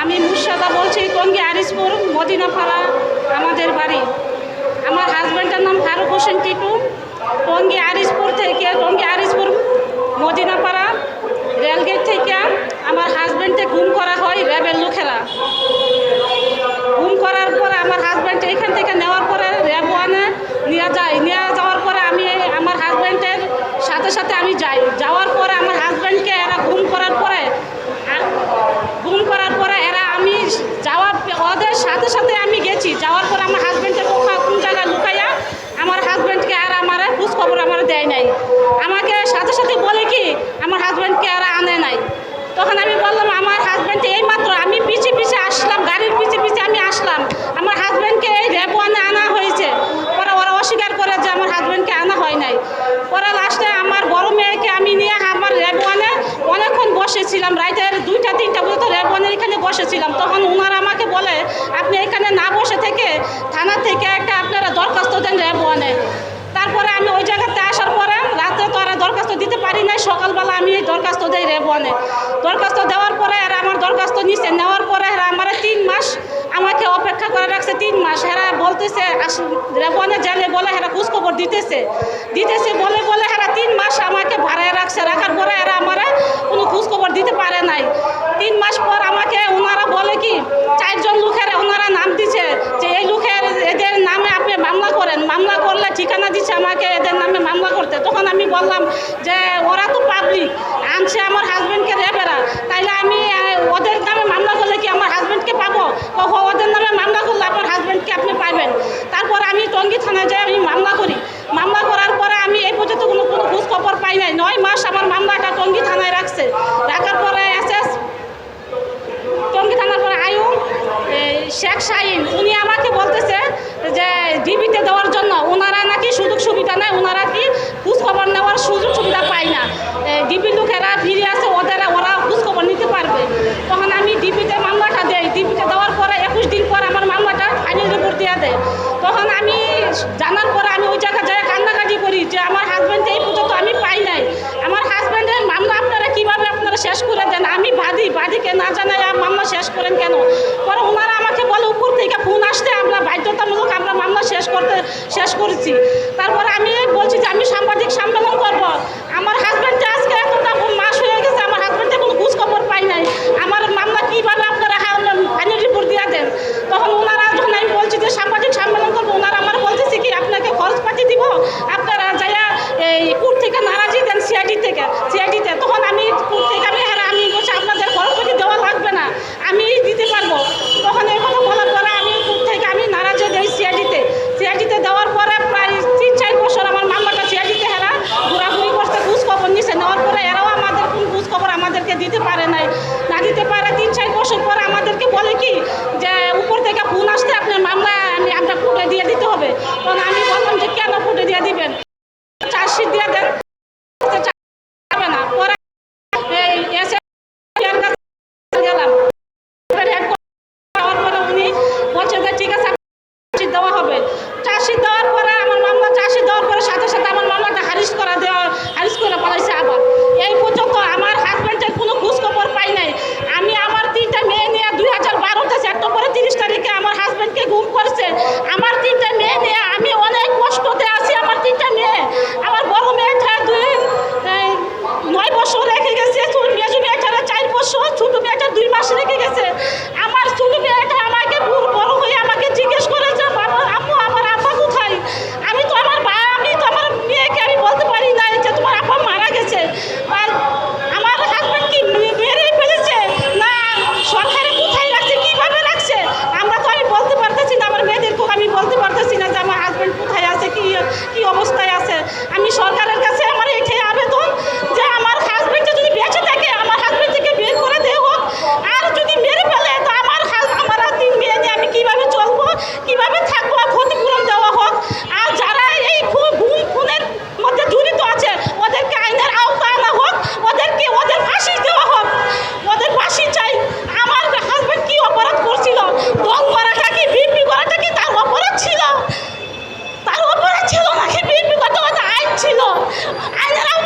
আমি মুর্শাদা বলছি, টঙ্গি আরিসপুর মদিনাপাড়া, আমাদের বাড়ি। আমার হাজব্যান্ডের নাম ফারুক হোসেন টিটু। টঙ্গি আরিসপুর থেকে, টঙ্গি আরিসপুর মদিনাপাড়া রেলগেট থেকে আমার হাজব্যান্ডকে ঘুম করা হয় র্যাবের লোকেরা। গুম করার পরে আমার হাজব্যান্ড এখান থেকে নেওয়ার পরে র্যাব ওয়ানে নিয়ে যায়। নিয়ে যাওয়ার পরে আমি আমার হাজব্যান্ডের সাথে সাথে আমি যাই। দুইটা, তিনটা পর্যন্ত রেবনের এখানে বসেছিলাম। তখন ওনারা আমাকে বলে, আপনি এখানে না বসে থেকে থানা থেকে একটা আপনারা দরখাস্ত দেন রেবনে তারপরে আমি ওই জায়গাতে আসার পরে রাতে তো আর দরখাস্ত দিতে পারি নাই। সকালবেলা আমি এই দরখাস্ত দেই রেবনে দরখাস্ত দেওয়ার পরে আর আমার দরখাস্ত নিচ্ছে নেওয়ার পরে হ্যাঁ আমার তিন মাস আমাকে অপেক্ষা করে রাখছে, তিন মাস। হেরা বলতেছে রেবনে জানে বলে হেরা খোঁজখবর দিতেছে। দিতেছে বলে বলে হেরা তিন মাস আমাকে ভাড়ায় রাখছে। রাখার পরে শেষ করতে শেষ করেছি। তারপরে আমি বলছি যে আমি সাংবাদিক সম্মেলন করব। আমার হাজব্যান্ড দিয়ে দিতে হবে। তখন আমি বললাম যে কেন ফুটে দিয়ে দিবেন? চার্জশিট দিয়ে দেন। ano lang